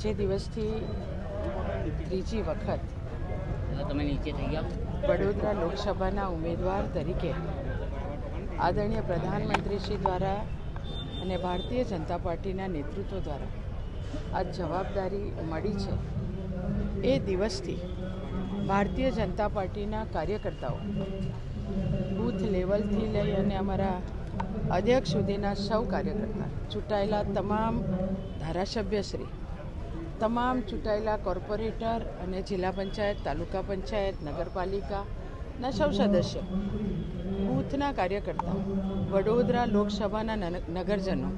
જે દિવસથી ત્રીજી વખત તમે નીચે થઈ ગયા વડોદરા લોકસભાના ઉમેદવાર તરીકે આદરણીય પ્રધાનમંત્રીશ્રી દ્વારા અને ભારતીય જનતા પાર્ટીના નેતૃત્વ દ્વારા આ જવાબદારી મળી છે. એ દિવસથી ભારતીય જનતા પાર્ટીના કાર્યકર્તાઓ બૂથ લેવલથી લઈ અને અમારા અધ્યક્ષ સુધીના સૌ કાર્યકર્તા ચૂંટાયેલા તમામ ધારાસભ્યશ્રી તમામ ચૂંટાયેલા કોર્પોરેટર અને જિલ્લા પંચાયત, તાલુકા પંચાયત નગરપાલિકાના સૌ સદસ્ય, બૂથના કાર્યકર્તા, વડોદરા લોકસભાના નગરજનો,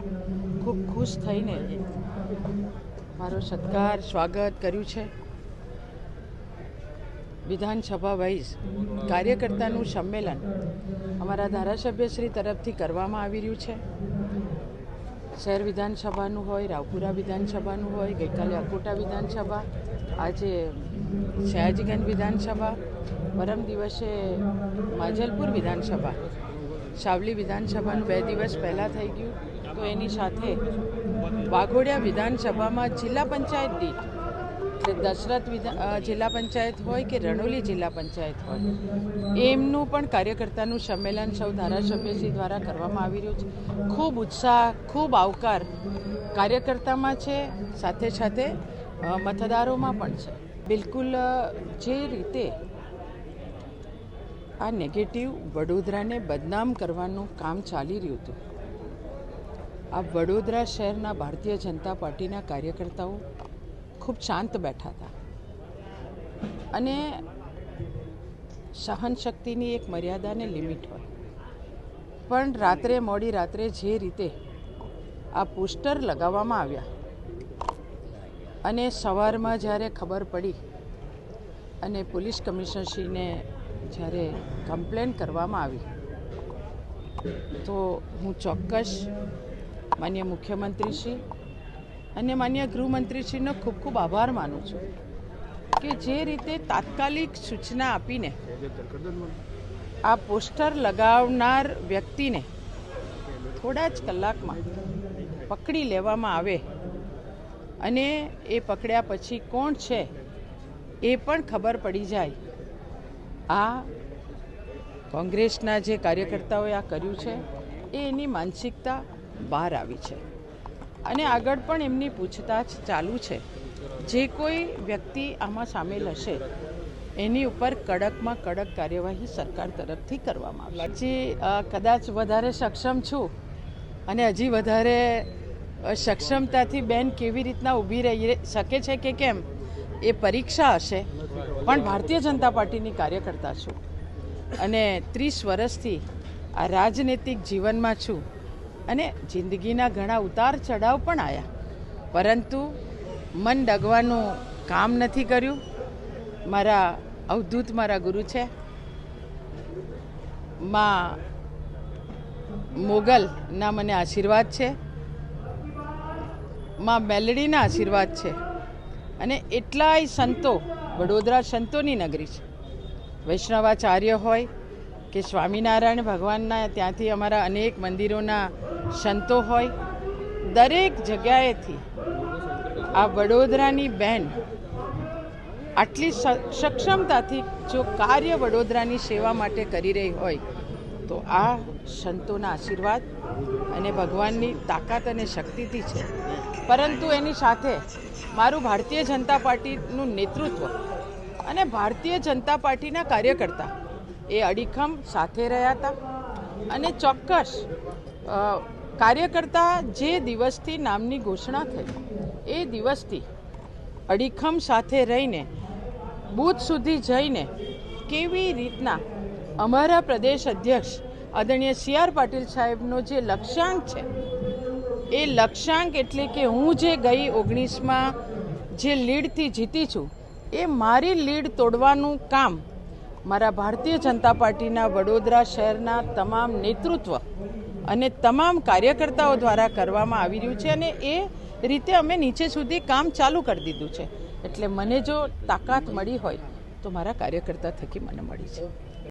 ખૂબ ખુશ થઈને મારો સત્કાર, સ્વાગત કર્યું છે. વિધાનસભા વાઇઝ કાર્યકર્તાનું સંમેલન અમારા ધારાસભ્યશ્રી તરફથી કરવામાં આવી રહ્યું છે. શહેર વિધાનસભાનું હોય, રાવપુરા વિધાનસભાનું હોય, ગઈકાલે અકોટા વિધાનસભા, આજે સયાજીગંજ વિધાનસભા, પરમ દિવસે માજલપુર વિધાનસભા. સાવલી વિધાનસભાનું બે દિવસ પહેલાં થઈ ગયું. તો એની સાથે વાઘોડિયા વિધાનસભામાં જિલ્લા પંચાયત દીઠ દશરથ જિલ્લા પંચાયત હોય કે રણોલી જિલ્લા પંચાયત હોય, એમનું પણ કાર્યકર્તાનું સંમેલન સૌ ધારાસભ્યશ્રી દ્વારા કરવામાં આવી રહ્યું છે. ખૂબ ઉત્સાહ, ખૂબ આવકાર કાર્યકર્તામાં છે, સાથે સાથે મતદારોમાં પણ છે. બિલકુલ જે રીતે આ નેગેટિવ વડોદરાને બદનામ કરવાનું કામ ચાલી રહ્યું હતું, આ વડોદરા શહેરના ભારતીય જનતા પાર્ટીના કાર્યકર્તાઓ ખૂબ શાંત બેઠા હતા. અને સહનશક્તિની એક મર્યાદાને લિમિટ હોય. પણ રાત્રે મોડી રાત્રે જે રીતે આ પોસ્ટર લગાવવામાં આવ્યા અને સવારમાં જ્યારે ખબર પડી અને પોલીસ કમિશનરશ્રીને જ્યારે કમ્પ્લેન કરવામાં આવી, તો હું ચોક્કસ માન્ય મુખ્યમંત્રીશ્રી અને માન્ય ગૃહમંત્રીશ્રીનો ખૂબ ખૂબ આભાર માનું છું કે જે રીતે તાત્કાલિક સૂચના આપીને આ પોસ્ટર લગાવનાર વ્યક્તિને થોડા જ કલાકમાં પકડી લેવામાં આવે અને એ પકડ્યા પછી કોણ છે એ પણ ખબર પડી જાય. આ કોંગ્રેસના જે કાર્યકર્તાઓએ આ કર્યું છે, એ એની માનસિકતા બહાર આવી છે. અને આગળ પણ એમની પૂછતાછ ચાલુ છે. જે કોઈ વ્યક્તિ આમાં સામેલ હશે, એની ઉપર કડકમાં કડક કાર્યવાહી સરકાર તરફથી કરવામાં આવશે. હજી કદાચ વધારે સક્ષમ છું અને હજી વધારે સક્ષમતાથી બેન કેવી રીતના ઊભી રહી, શકે છે કે કેમ, એ પરીક્ષા હશે. પણ ભારતીય જનતા પાર્ટીની કાર્યકર્તા છું અને ત્રીસ વર્ષથી આ રાજનૈતિક જીવનમાં છું. અને જિંદગીના ઘણા ઉતાર ચઢાવ પણ આવ્યા પરંતુ મન ડગવાનું કામ નથી કર્યું. મારા અવધૂત મારા ગુરુ છે. માં મોગલના મને આશીર્વાદ છે. માં મેલડીના આશીર્વાદ છે. અને એટલાય સંતો વડોદરા સંતોની નગરી છે. વૈષ્ણવાચાર્ય હોય કે સ્વામિનારાયણ ભગવાનના ત્યાંથી અમારા અનેક મંદિરોના સંતો હોય, દરેક જગ્યાએથી આ વડોદરાની બહેન આટલી સક્ષમતાથી જો કાર્ય વડોદરાની સેવા માટે કરી રહી હોય, તો આ સંતોના આશીર્વાદ અને ભગવાનની તાકાત અને શક્તિથી છે. પરંતુ એની સાથે મારું ભારતીય જનતા પાર્ટીનું નેતૃત્વ અને ભારતીય જનતા પાર્ટીના કાર્યકર્તા એ અડીખમ સાથે રહ્યા હતા અને ચોક્કસ કાર્યકર્તા જે દિવસથી નામની ઘોષણા થઈ, એ દિવસથી અડીખમ સાથે રહીને, બૂથ સુધી જઈને કેવી રીતના અમારા પ્રદેશ અધ્યક્ષ આદરણીય સી આર પાટીલ સાહેબનો જે લક્ષ્યાંક છે, એ લક્ષ્યાંક એટલે કે હું જે ગઈ ઓગણીસમાં જે લીડથી જીતી છું, એ મારી લીડ તોડવાનું કામ મારા ભારતીય જનતા પાર્ટીના વડોદરા શહેરના તમામ નેતૃત્વ અને તમામ કાર્યકર્તાઓ દ્વારા કરવામાં આવી રહ્યું છે અને એ રીતે અમે નીચે સુધી કામ ચાલુ કરી દીધું છે. એટલે મને જો તાકાત મળી હોય તો મારા કાર્યકર્તા થકી મને મળી છે.